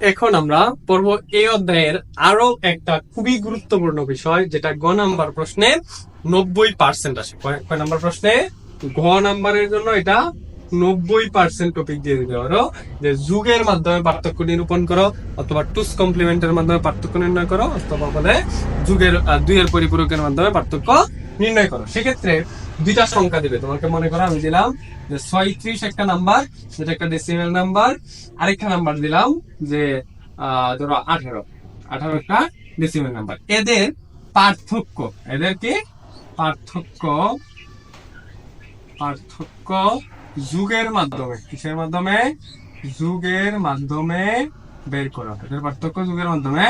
এখন আমরা পড়ব এই অধ্যায়ের আরও একটা খুবই গুরুত্বপূর্ণ বিষয়, যেটা গ নাম্বার প্রশ্নে নব্বই পার্সেন্ট আসে। কয় নাম্বার প্রশ্নে? ঘ নাম্বারের জন্য এটা নব্বই পার্সেন্ট টপিক দিয়ে দিতে পারো, যে যুগের মাধ্যমে পার্থক্য নিরূপণ করো, অথবা টুস কমপ্লিমেন্টের মাধ্যমে পার্থক্য নির্ণয় করো, অথবা বলে যুগের দুইয়ের পরিপূরকের মাধ্যমে পার্থক্য নির্ণয় করো। সেক্ষেত্রে দুইটা সংখ্যা দিবে। তোমাকে মনে করো, আমি দিলাম যে ছয়ত্রিশ একটা নাম্বার যেটা একটা ডেসিমেল নাম্বার। আরেকটা নাম্বার দিলাম যে ধরো আঠারো। Decimal number. এদের পার্থক্য পার্থক্য পার্থক্য যুগের মাধ্যমে, কিসের মাধ্যমে? যুগের মাধ্যমে বের করা এদের পার্থক্য যুগের মাধ্যমে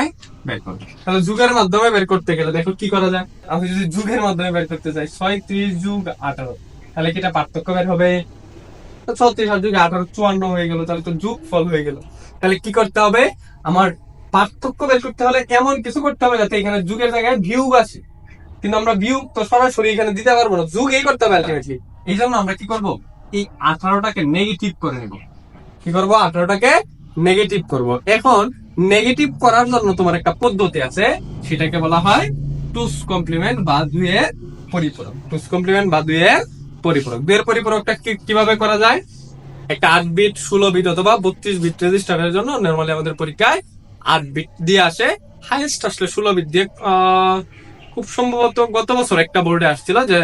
বের করো তাহলে যুগের মাধ্যমে বের করতে গেলে দেখো কি করা যায়? আমি যদি যুগের মাধ্যমে বের করতে চাই, ছয়ত্রিশ যুগ আঠারো। তাহলে কি এটা পার্থক্য বের হবে? ছত্রিশ আর যুগে আঠারো চুয়ান্ন হয়ে গেল, তাহলে তো যুগ ফল হয়ে গেল। তাহলে কি করতে হবে? আমার পার্থক্য বের করতে হলে এমন কিছু করতে হবে যাতে এখানে যুগের জায়গায় ভিউ আসে। কিন্তু আমরা ভিউ তো সরাসরি এখানে দিতে পারব না, যুগ এই করতে হবে আলটিমেটলি এই জন্য আমরা কি করব? এই আঠারোটাকে নেগেটিভ করে নেব। কি করব? আঠারোটাকে নেগেটিভ করব। এখন নেগেটিভ করার জন্য তোমার একটা পদ্ধতি আছে, সেটাকে বলা হয় টুস কমপ্লিমেন্ট বা দুইয়ের পরিপূরক। টুস কমপ্লিমেন্ট বা দুইয়ের পরিপূরক। দুইয়ের পরিপূরকটা কীভাবে করা যায়? একটা আট বিট ষোলো বিট অথবা বত্রিশ বিট রেজিস্টারের জন্য নর্মালি আমাদের পরীক্ষায় আট বিট দিয়ে আসে। হাইয়েস্ট আসলে ষোলো বিট দিয়ে খুব সম্ভবত গত বছর একটা বোর্ডে আসছিল যে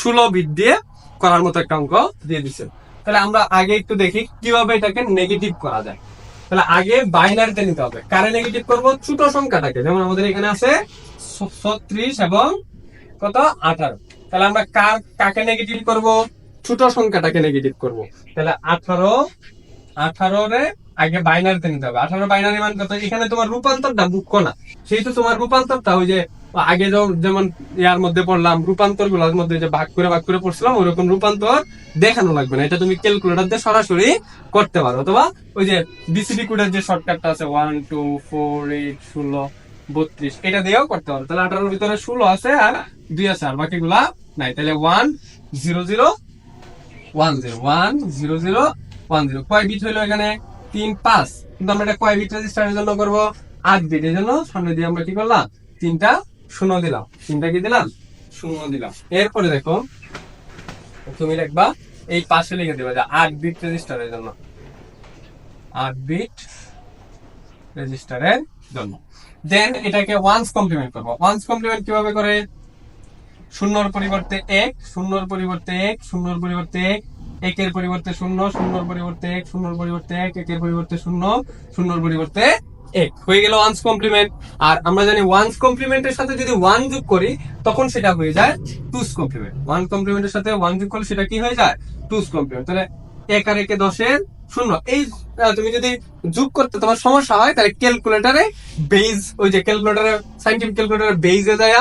ষোলো বিট দিয়ে করার মতো একটা অঙ্ক দিয়ে দিছে। তাহলে আমরা আগে একটু দেখি কীভাবে এটাকে নেগেটিভ করা যায়। তাহলে আগে বাইনারিতে নিতে হবে। কারে নেগেটিভ করব? ছোট সংখ্যাটাকে। যেমন আমাদের এখানে আছে ছত্রিশ এবং কত? আঠারো। তাহলে আমরা কার, কাকে নেগেটিভ করব? ছোট সংখ্যাটাকে নেগেটিভ করব। তাহলে আঠারো আঠারো রে আগে বাইনারিতে নিতে হবে। আঠারো বাইনারি মান কত? এখানে তোমার রূপান্তরটা মুখ্য না। সেই তো তোমার রূপান্তরটা ওই যে আগে যেমন- ইয়ার মধ্যে পড়লাম রূপান্তরগুলোর মধ্যে যে ভাগ করে ভাগ করে পড়ছিলাম, ওরকম রূপান্তর দেখানো লাগবে না। এটা তুমি ক্যালকুলেটর দিয়ে সরাসরি করতে পারো। অথবা ওই যে বিসিডি কোডের যে শর্টকাটটা আছে ওয়ান টু ফোর এইট ষোলো, বত্রিশ, এটা দিয়েও করতে পারো। তাহলে আঠারোর ভিতরে ষোলো আছে আর দুই আছে, আর বাকিগুলা নাই। তাহলে one zero zero one zero one zero zero one zero কয় বিট হইল এখানে? তিন পাঁচ। কিন্তু আমরা এটা কয় বিট রেজিস্টারের জন্য করব? আট বিট এর জন্য। সামনে দিয়ে আমরা কি করলাম? তিনটা শূন্য দিলাম। তিনটা কি দিলাম? শূন্য দিলাম। এরপরে দেখো, তুমি লিখবা, এই পাশে লিখে দিবা যে আট বিট রেজিস্টারের জন্য। আট বিট রেজিস্টারের জন্য। দেন এটাকে ওয়ান্স কমপ্লিমেন্ট করব। ওয়ান্স কমপ্লিমেন্ট কীভাবে করে? শূন্যর পরিবর্তে এক, শূন্যর পরিবর্তে এক, শূন্যর পরিবর্তে এক, একের পরিবর্তে শূন্য, শূন্যর পরিবর্তে এক, শূন্যর পরিবর্তে এক, একের পরিবর্তে শূন্য, শূন্যর পরিবর্তে এক। হয়ে গেল ওয়ান্স কমপ্লিমেন্ট আর আমরা জানি ওয়ান্স কমপ্লিমেন্টের সাথে যদি ওয়ান যোগ করি, তখন সেটা হয়ে যায় টুস কমপ্লিমেন্ট ওয়ান কমপ্লিমেন্টের সাথে ওয়ান যোগ করলে সেটা কি হয়ে যায়? টুস কমপ্লিমেন্ট তাহলে এক আর একে দশের শূন্য। এই তুমি যদি যোগ করতে তোমার সমস্যা হয়, তাহলে ক্যালকুলেটারে বেজ ওই যে ক্যালকুলেটারে সাইন্টিফিক ক্যালকুলেটারে বেজে যায়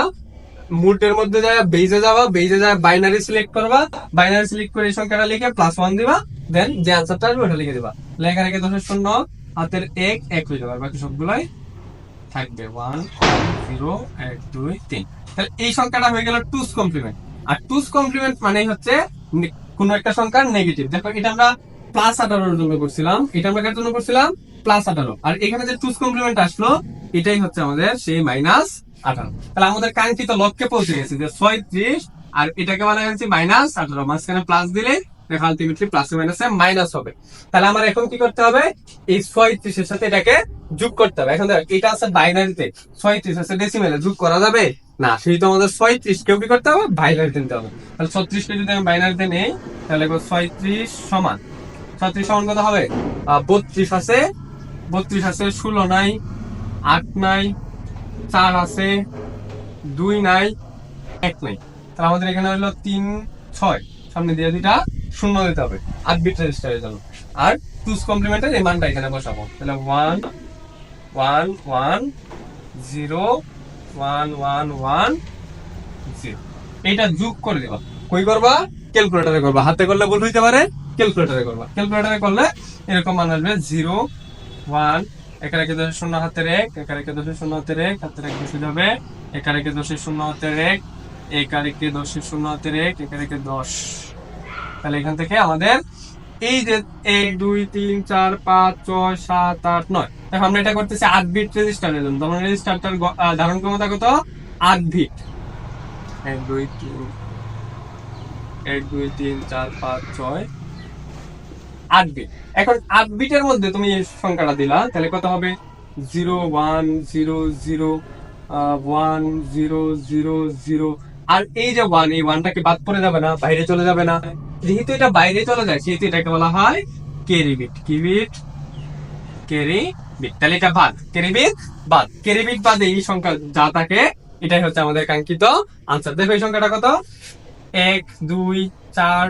মুডের মধ্যে যায় বেজে যাওয়া বেজে যায় বাইনারি সিলেক্ট করবা বাইনারি সিলেক্ট করে এই সংখ্যাটা লিখে প্লাস ওয়ান দিবা দেন যে আনসারটা আসবে ওটা লিখে দিবা। লেখা রেখে দশের শূন্য, হাতের এক এক হয়ে যাবে বাকি সবগুলাই থাকবে ওয়ান জিরো এক, দুই, তিন। তাহলে এই সংখ্যাটা হয়ে গেল টুস কমপ্লিমেন্ট আর টুস কমপ্লিমেন্ট মানে হচ্ছে কোনো একটা সংখ্যার নেগেটিভ দেখো, এটা আমরা প্লাস আঠারোর জন্য করছিলাম, এটা আমরা কার জন্য করছিলাম? প্লাস আঠারো। আর এখানে যে টুস কমপ্লিমেন্ট আসলো, এটাই হচ্ছে আমাদের সেই মাইনাস আঠারো। তাহলে আমাদের কাঙ্ক্ষিত লক্ষ্যে পৌঁছে গেছে যে ছয়ত্রিশ, আর এটাকে বলা হয়েছে মাইনাস আঠারো। মাঝখানে প্লাস দিলে দেখো আলটিমেটলি প্লাসে মাইনাসে মাইনাস হবে। তাহলে আমার এখন কি করতে হবে? এই ছয়ত্রিশের সাথে এটাকে যোগ করতে হবে। এখন দেখো, এটা আছে বাইনারিতে ছয়ত্রিশ আছে ডেসিমেলে যোগ করা যাবে? না সেই তো আমাদের ছয়ত্রিশ কেউ কি করতে হবে? বাইনারিতে নিতে হবে। তাহলে ছত্রিশকে যদি আমি বাইনারিতে নেই, তাহলে ছয়ত্রিশ সমান। ছত্রিশ সমান কত হবে? বত্রিশ আছে। বত্রিশ আছে ষোলো নাই, আট নাই চার আছে, দুই নাই, এক নাই। তাহলে আমাদের এখানে হলো তিন, ছয়। সামনে দিয়ে দুইটা শূন্য দিতে হবে। আট বিট রেজিস্টারের জন্য আর টুস কমপ্লিমেন্টের এই মানটা এখানে বসাবো। তাহলে one one one zero one one one zero এইটা যোগ করে দেবা। কই করবা? ক্যালকুলেটরে করবা। হাতে করলে ভুল হইতে পারে ক্যালকুলেটরে করবা। ক্যালকুলেটারে করলে এরকম মান আসবে জিরো ওয়ান একা রেখে দশের শূন্য হাতের এক একা রেখে দশের শূন্য হাতের এক হাতের এক বসে যাবে একা রেখে দশের শূন্য হাতের এক একা রেখে দশের শূন্য হাতের এক একা রেখে দশ। তাহলে এখান থেকে আমাদের এই যে এক, দুই, তিন, চার, পাঁচ, ছয়, সাত, আট, নয়। দেখো, আমরা এটা করতেছি আট বিট রেজিস্টারের জন্য। তোমার রেজিস্টারটার ধারণ ক্ষমতা কত? আট বিট এক, দুই, তিন, এক, দুই, তিন, চার, পাঁচ, ছয় আট বিট এখন আট বিটের মধ্যে তুমি সংখ্যাটা দিলা, তাহলে কত হবে? Zero, one, zero zero one, zero zero zero. আর এই যে ওয়ান, এই ওয়ানটাকে বাদ যাবে না? বাইরে চলে যাবে না? যেহেতু এটা বাইরে চলে যায়, সেহেতু এটাকে বলা হয় কেরি বিট কি বিট বিট তাহলে এটা বাদ। কেরি বিট বাদ। কেরি বিট বাদে এই সংখ্যা যা থাকে, এটাই হচ্ছে আমাদের কাঙ্ক্ষিত আনসার দেখো এই সংখ্যাটা কত? এক, দুই, চার,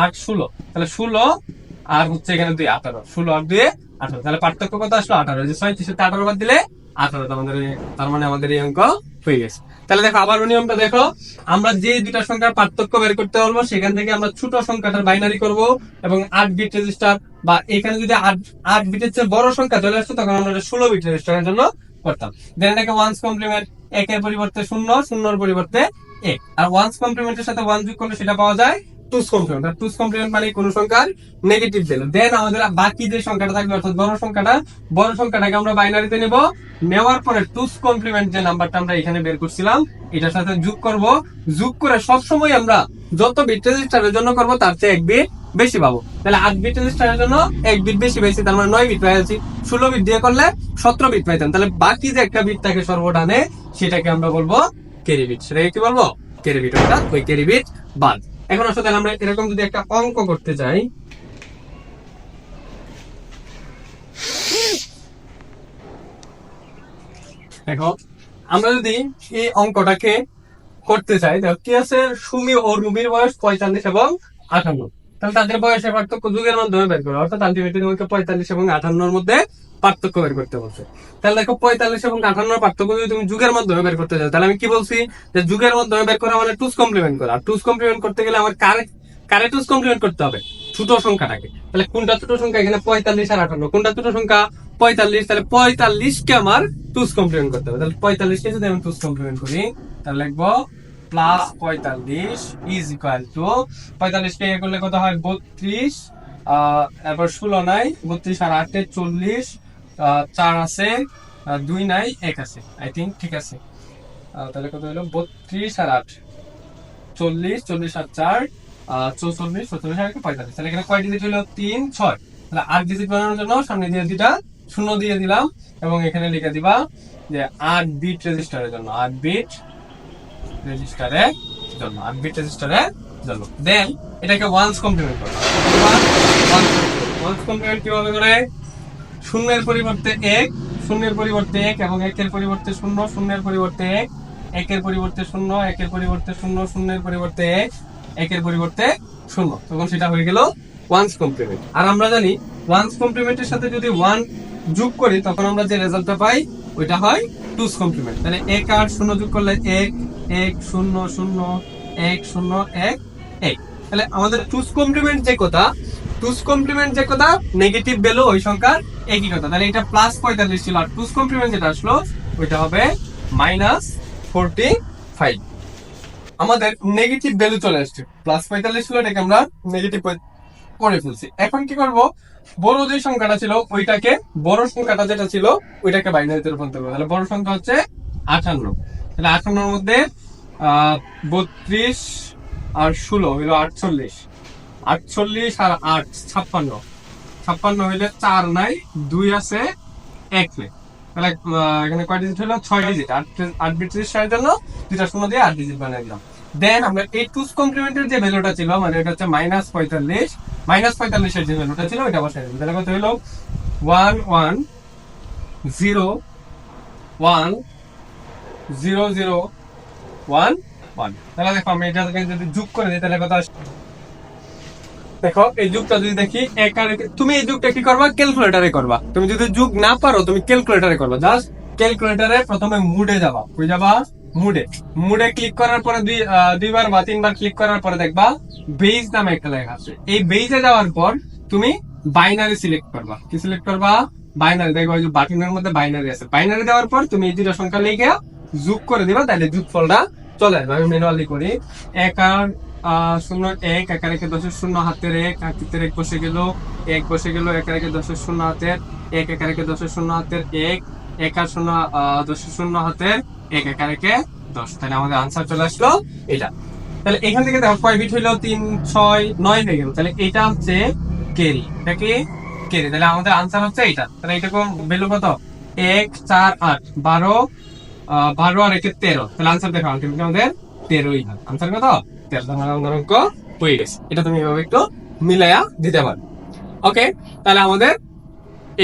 আট, ষোলো। তাহলে ষোলো আর হচ্ছে এখানে দুই আঠারো, ষোলো আর দুই আঠারো। তাহলে পার্থক্য কত আসলো? আঠারো। যে ছয় সাথে আঠারো বাদ দিলে আঠারো আমাদের তার মানে আমাদের এই অঙ্ক হয়ে গেছে। তাহলে দেখো আবার নিয়মটা দেখো। আমরা যে দুটা সংখ্যার পার্থক্য বের করতে পারব, সেখান থেকে আমরা ছোট সংখ্যাটার বাইনারি করব এবং আট বিট রেজিস্টার বা এখানে যদি আট আট বিটের চেয়ে বড় সংখ্যা চলে আসতো, তখন আমরা ষোলো বিট রেজিস্টারের জন্য করতাম। দেন এটাকে ওয়ান্স কমপ্লিমেন্ট একের পরিবর্তে শূন্য, শূন্যর পরিবর্তে এক। আর ওয়ান্স কমপ্লিমেন্টের সাথে ওয়ান যোগ করলে সেটা পাওয়া যায় টুস কমপ্লিমেন্ট টুস কমপ্লিমেন্ট মানে কোন সংখ্যার নেগেটিভ ভ্যালু দেন আমাদের বাকি যে সংখ্যাটা থাকবে, অর্থাৎ বড় সংখ্যাটা, বড় সংখ্যাটাকে আমরা বাইনারিতে নেব। নেওয়ার পরে টুস কমপ্লিমেন্ট যে নাম্বারটা আমরা এখানে বের করছিলাম, এটার সাথে যোগ করব। যোগ করে আমরা যত বিট রেজিস্টারের জন্য করব, তার চেয়ে এক বিট বেশি পাবো। তাহলে আট বিট রেজিস্টারের জন্য এক বিট বেশি পেয়েছি তার মানে নয় বিট পেয়েছি ষোলো বিট দিয়ে করলে সতেরো বিট পাইতাম। তাহলে বাকি যে একটা বিট থাকে সর্বডানে সেটাকে আমরা বলব বিট সেটাকে কি বলব? বিট অর্থাৎ ওই বিট বাদ। এখন আসলে আমরা এরকম যদি একটা অঙ্ক করতে চাই দেখো, আমরা যদি এই অঙ্কটাকে করতে চাই দেখো, কি আছে? সুমি ও রুমির বয়স পঁয়তাল্লিশ এবং আঠান্ন তাহলে তাদের বয়সের পার্থক্য যুগের মাধ্যমে বের করো। অর্থাৎ আলটিমেটলি তোমাকে পঁয়তাল্লিশ এবং আঠান্নর মধ্যে পার্থক্য বের করতে বলছে। তাহলে দেখো পঁয়তাল্লিশ এবং আঠান্নর পার্থক্য যদি তুমি যুগের মাধ্যমে বের করতে চাও তাহলে আমি কি বলছি? যে যুগের মাধ্যমে বের করা মানে টুস কমপ্লিমেন্ট করা। আর টুস কমপ্লিমেন্ট করতে গেলে আমার কারে কারে টুস কমপ্লিমেন্ট করতে হবে? ছোট সংখ্যাটাকে। তাহলে কোনটা ছোট সংখ্যা? এখানে পঁয়তাল্লিশ আর আঠান্ন। কোনটা ছোট সংখ্যা? পঁয়তাল্লিশ। তাহলে পঁয়তাল্লিশকে আমার টুস কমপ্লিমেন্ট করতে হবে। তাহলে পঁয়তাল্লিশকে যদি আমি টুস কমপ্লিমেন্ট করি, তাহলে লিখব প্লাস পঁয়তাল্লিশ ইজ ইকুয়াল টু পঁয়তাল্লিশকে ইয়ে করলে কত হয়? বত্রিশ এরপর ষোলো নাই, বত্রিশ আর আটে চল্লিশ চার আছে দুই নাই, এক আছে। আই থিঙ্ক ঠিক আছে। তাহলে কত হলো? বত্রিশ আর আট। চল্লিশ চল্লিশ আর চার চৌচল্লিশ চৌচল্লিশ আর পঁয়তাল্লিশ। তাহলে এখানে কয় ডিজিট হলো? তিন, ছয়। তাহলে আট ডিজিট বানানোর জন্য সামনে দিয়ে দুটা শূন্য দিয়ে দিলাম এবং এখানে লিখে দিবা যে আট বিট রেজিস্টারের জন্য। আট বিট রেজিস্টারের জন্য আট বিট রেজিস্টারের জন্য দেন এটাকে ওয়ান্স কমপ্লিমেন্ট করো। ওয়ান্স কমপ্লিমেন্ট কীভাবে করে? শূন্যের পরিবর্তে এক, শূন্যের পরিবর্তে এক এবং একের পরিবর্তে শূন্য, শূন্যের পরিবর্তে এক, একের পরিবর্তে শূন্য, একের পরিবর্তে শূন্য, শূন্যের পরিবর্তে এক, একের পরিবর্তে শূন্য। তখন সেটা হয়ে গেল ওয়ান্স কমপ্লিমেন্ট আর আমরা জানি ওয়ান্স কমপ্লিমেন্টের সাথে যদি ওয়ান যোগ করি, তখন আমরা যে রেজাল্টটা পাই, ওইটা হয় টুস কমপ্লিমেন্ট তাহলে এক আর শূন্য যোগ করলে এক এক শূন্য শূন্য এক শূন্য এক। এক তাহলে আমাদের টুস কমপ্লিমেন্ট যে কথা টুস কমপ্লিমেন্ট যে কথা নেগেটিভ ভ্যালু ওই সংখ্যার একই কথা। তাহলে এটা প্লাস পঁয়তাল্লিশ ছিল, আর টুস কমপ্লিমেন্ট যেটা আসলো, ওইটা হবে মাইনাস ফোরটি ফাইভ আমাদের নেগেটিভ ভ্যালু চলে আসছে। প্লাস পঁয়তাল্লিশ ছিল, এটাকে আমরা নেগেটিভ করে ফেলছি। এখন কি করব? বড় যে সংখ্যাটা ছিল, ওইটাকে, বড় সংখ্যাটা যেটা ছিল, ওইটাকে বাইনারিতে রূপান্তর করব। তাহলে বড় সংখ্যা হচ্ছে আটান্ন তাহলে আটান্নর মধ্যে বত্রিশ আর ষোলো হইল আটচল্লিশ। আটচল্লিশ আর আট, ছাপ্পান্ন। ছাপ্পান্ন হইলে চার নাই, দুই আছে, এক তাহলে এখানে কয় ডিজিট হলো? ছয় ডিজিট আট আট বিট রেজিস্টারের জন্য দুইটা শূন্য দিয়ে আট ডিজিট বানিয়ে দিলাম। দেন আমরা এই টুস কমপ্লিমেন্টের যে ভ্যালুটা ছিল মানে এটা হচ্ছে মাইনাস পঁয়তাল্লিশ মাইনাস পঁয়তাল্লিশের যে ভ্যালুটা ছিল, ওইটা বসাই দিলাম। তাহলে কত হলো one one zero one zero zero তাহলে দেখো আমি যদি করে দিই, তাহলে কত দেখো, এই যুগটা যদি দেখি তুমি এই যুগটা কি করবা? ক্যালকুলেটারে করবা। তুমি যদি যুগ না পারো, তুমি ক্যালকুলেটারে করবা। জাস্ট ক্যালকুলেটারে প্রথমে মুডে যাবা। যাবা মুডে মুডে ক্লিক করার পরে দুই দুইবার বা তিনবার ক্লিক করার পরে দেখবা বেজ নামে একটা লেখা আছে। এই বেজে যাওয়ার পর তুমি বাইনারি সিলেক্ট করবা। কি সিলেক্ট করবা? বাইনারি দেখবা ওই যে বাটনের মধ্যে বাইনারি আছে। বাইনারি দেওয়ার পর তুমি এই দুইটা সংখ্যা লিখে যোগ করে দিবা তাহলে যোগ ফলটা চলে আসবে। আমি ম্যানুয়ালি করি। এক আর শূন্য এক, একা রেখে দশের শূন্য, হাতের এক হাতের এক বসে গেল, এক বসে গেল, একা রেখে দশের শূন্য, হাতের এক, একা রেখে দশের শূন্য, হাতের এক এক আর শূন্য দশের শূন্য, হাতের এক, একা রেখে দশ। তাহলে আমাদের আনসার চলে আসলো এটা। তাহলে এখান থেকে দেখো কয় বিট হইল? তিন, ছয়, নয় হয়ে গেল। তাহলে এটা হচ্ছে কেরি এটা কি? কেরি তাহলে আমাদের আনসার হচ্ছে এটা তাহলে এটা ভ্যালু কত? এক, চার, আট। বারো বারো আর একে তেরো। তাহলে আনসার দেখো আলটিমেটলি আমাদের তেরোই হয়। আনসার কত? তেরো। আমাদের অঙ্ক হয়ে গেছে। এটা তুমি এভাবে একটু মিলাইয়া দিতে পারো। ওকে তাহলে আমাদের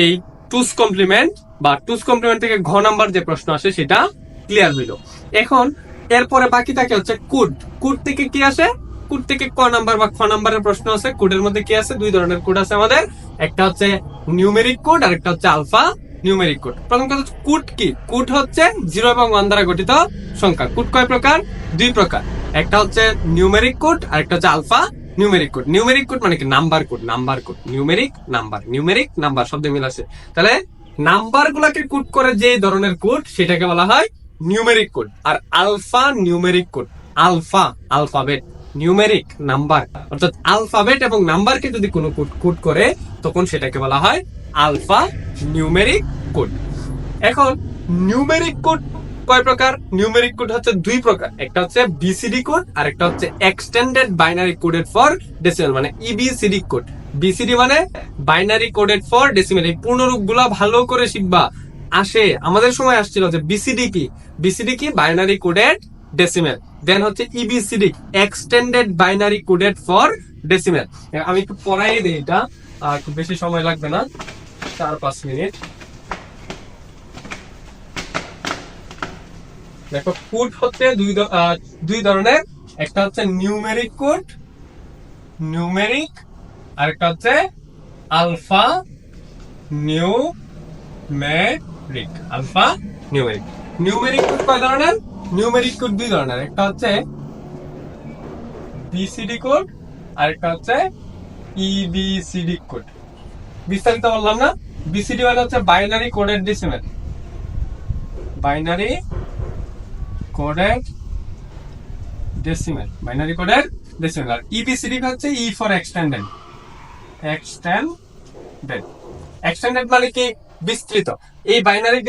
এই টুস কমপ্লিমেন্ট বা টুস কমপ্লিমেন্ট থেকে ঘ নাম্বার যে প্রশ্ন আসে, সেটা ক্লিয়ার হইল। এখন, এরপরে বাকি থাকে হচ্ছে কুড কুড থেকে কি আসে? কুড থেকে ক নাম্বার বা খ নাম্বারের প্রশ্ন আছে কুডের মধ্যে কি আছে দুই ধরনের কোড আছে আমাদের। একটা হচ্ছে নিউমেরিক কোড আর একটা হচ্ছে আলফা নিউমেরিক কোড প্রথম কথা কুট কি? কুট হচ্ছে জিরো এবং ওয়ান দ্বারা গঠিত সংখ্যা। কুট কয় প্রকার? দুই প্রকার। একটা হচ্ছে নিউমেরিক কোড আর একটা হচ্ছে alphanumeric code numeric code মানে কি? Number code number code numeric number numeric number শব্দ মিল আছে। তাহলে নাম্বার গুলাকে কোড করে যে ধরনের কোড সেটাকে বলা হয় নিউমেরিক কোড আর alphanumeric code alpha alphabet numeric number অর্থাৎ আলফাবেট এবং নাম্বারকে যদি কোনো কোড কোড করে, তখন সেটাকে বলা হয় আলফা নিউমেরিক কোড। এখন নিউমেরিক কোড কয় প্রকার? নিউমেরিক কোড হচ্ছে দুই প্রকার। একটা হচ্ছে বিসিডি কোড, আর একটা হচ্ছে extended binary coded for decimal মানে E ইবিসিডি কোড। বিসিডি মানে বাইনারি কোডেড ফর ডেসিমাল। এই পূর্ণরূপগুলা ভালো করে শিখবা। আসে, আমাদের সময় আসছিল যে বিসিডি কি? বিসিডি কি? Binary coded decimal. দেন হচ্ছে E EBCD extended binary coded for decimal. আমি একটু পড়াই দিই এটা খুব বেশি সময় লাগবে না। চার, পাঁচ মিনিট। দেখো কোড হচ্ছে দুই দুই ধরনের। একটা হচ্ছে নিউমেরিক কোড নিউমেরিক আর একটা হচ্ছে alphanumeric alphanumeric numeric code কয় ধরনের? নিউমেরিক কোড দুই ধরনের। একটা হচ্ছে বিসিডি কোড আর একটা হচ্ছে E ইবিসিডি কোড বিস্তারিত বললাম না? বিসিডি মানে হচ্ছে binary coded decimal binary coded decimal binary কোডের ডেসিমেল আর ইবিসিডি হচ্ছে E for extended extended extended মানে কি? বিস্তৃত। এই বাইনারি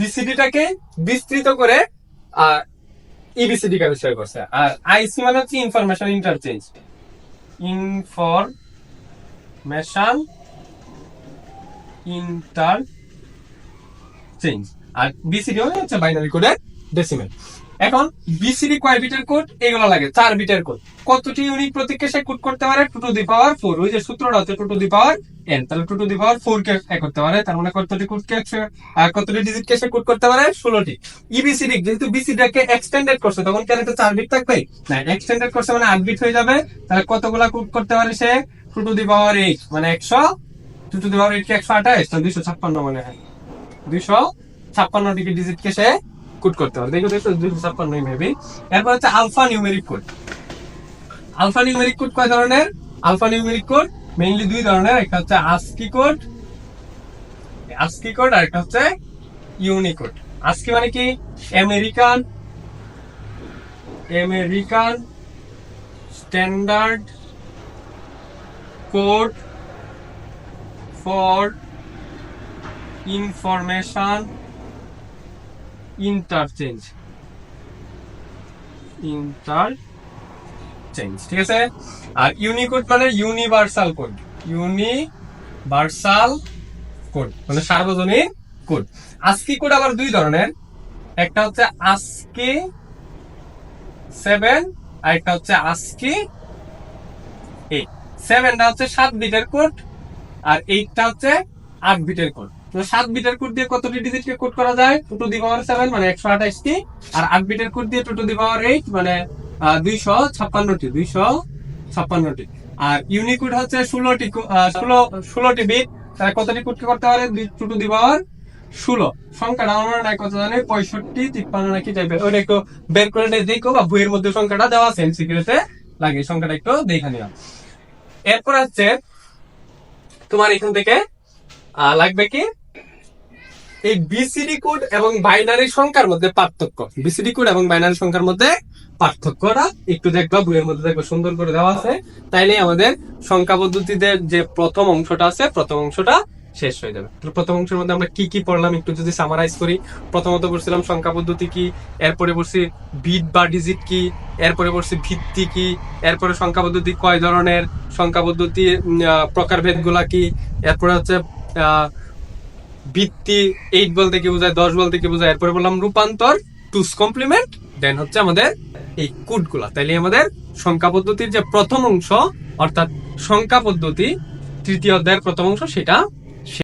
বিসিডিটাকে বিস্তৃত করে আর ইবিসিডি কে বিষয় করছে। আর আইসি মানে হচ্ছে information interchange information interchange আর বিসিডি মানে হচ্ছে বাইনারি কোডের ডেসিমেল এখন বিসিডি কয় বিটের কোড এগুলো লাগে চার বিটের কোড কতটি ইউনিক প্রতীককে সে কোড করতে পারে? Two to the power four ওই যে সূত্রটা হচ্ছে two to the power N তাহলে two to the power four কে করতে পারে? তার মানে কতটি কোড কে আহ, কতটি ডিজিট কে সে কোড করতে পারে? ষোলোটি। ইবিসিডি যেহেতু বিসিডি কে এক্সটেন্ডেড করছে তখন কেন একটা চার বিট থাকবে? না এক্সটেন্ডেড করছে মানে আট বিট হয়ে যাবে। তাহলে কতগুলা কোড করতে পারে সে? Two to the power eight মানে একশো two to the power eight কে একশো আঠাশ তো দুইশো ছাপ্পান্ন মনে হয়। দুইশো ছাপ্পান্ন ডিগ্রি ডিজিট কে সে কোড করতে পারে দেখো দেখো, দুইশো ছাপ্পান্ন মেবি এরপর হচ্ছে alphanumeric code alphanumeric code কয় ধরনের? আলফা নিউমেরিক কোড মেইনলি দুই ধরনের, একটা হচ্ছে আস্কি কোড আস্কি কোড আর একটা হচ্ছে ইউনিকোড আস্কি মানে কি? American American standard code for information interchange interchange ঠিক আছে? আর ইউনিকোড মানে ইউনিভার্সাল কোড ইউনিভার্সাল কোড মানে সার্বজনীন কোড আস্কি কোড আবার দুই ধরনের। একটা হচ্ছে আস্কি সেভেন আর একটা হচ্ছে আস্কি এইট সেভেনটা হচ্ছে সাত বিটের কোড আর এইটটা হচ্ছে আট বিটের কোড তো সাত বিটের কোড দিয়ে কতটি ডিজিটকে কোড করা যায়? Two to the power seven মানে একশো আঠাশটি। আর আট বিটের কোড দিয়ে two to the power eight মানে দুইশো ছাপ্পান্নটি দুইশো ছাপ্পান্নটি। আর ইউনিকোড হচ্ছে ষোলোটি ষোলো, ষোলোটি বিট তাহলে কতটি কোডকে করতে পারে? টু টু দি পাওয়ার ষোলো। সংখ্যাটা আমার নাই কত জানি? পঁয়ষট্টি, তিপ্পান্ন নাকি টাইপের ওটা একটু বের করে দেখো বা বইয়ের মধ্যে সংখ্যাটা দেওয়া আছে এমসিকিউতে লাগে, সংখ্যাটা একটু দেখে নিও। এরপর হচ্ছে তোমার এখান থেকে লাগবে কি? এই বিসিডি কোড এবং বাইনারি সংখ্যার মধ্যে পার্থক্য। বিসিডি কোড এবং বাইনারি সংখ্যার মধ্যে পার্থক্যটা একটু দেখবা, বইয়ের মধ্যে দেখবা, সুন্দর করে দেওয়া আছে। তাইলে আমাদের সংখ্যা পদ্ধতিতে যে প্রথম অংশটা আছে, প্রথম অংশটা শেষ হয়ে যাবে। তো প্রথম অংশের মধ্যে আমরা কি কি পড়লাম একটু যদি সামারাইজ করি। প্রথমত পড়ছিলাম সংখ্যা পদ্ধতি কি, এরপরে পড়ছি বিট বা ডিজিট কি, এরপরে পড়ছি ভিত্তি কি, এরপরে সংখ্যা পদ্ধতি কয় ধরনের সংখ্যা পদ্ধতি প্রকারভেদগুলা কি, এরপরে হচ্ছে ভিত্তি এইট বলতে কি বোঝায়, দশ বলতে কি বোঝায়, এরপরে বললাম রূপান্তর টুস কমপ্লিমেন্ট দেন হচ্ছে আমাদের এই কোডগুলা তাইলে আমাদের সংখ্যা পদ্ধতির যে প্রথম অংশ, অর্থাৎ সংখ্যা পদ্ধতি তৃতীয় অধ্যায়ের প্রথম অংশ, সেটা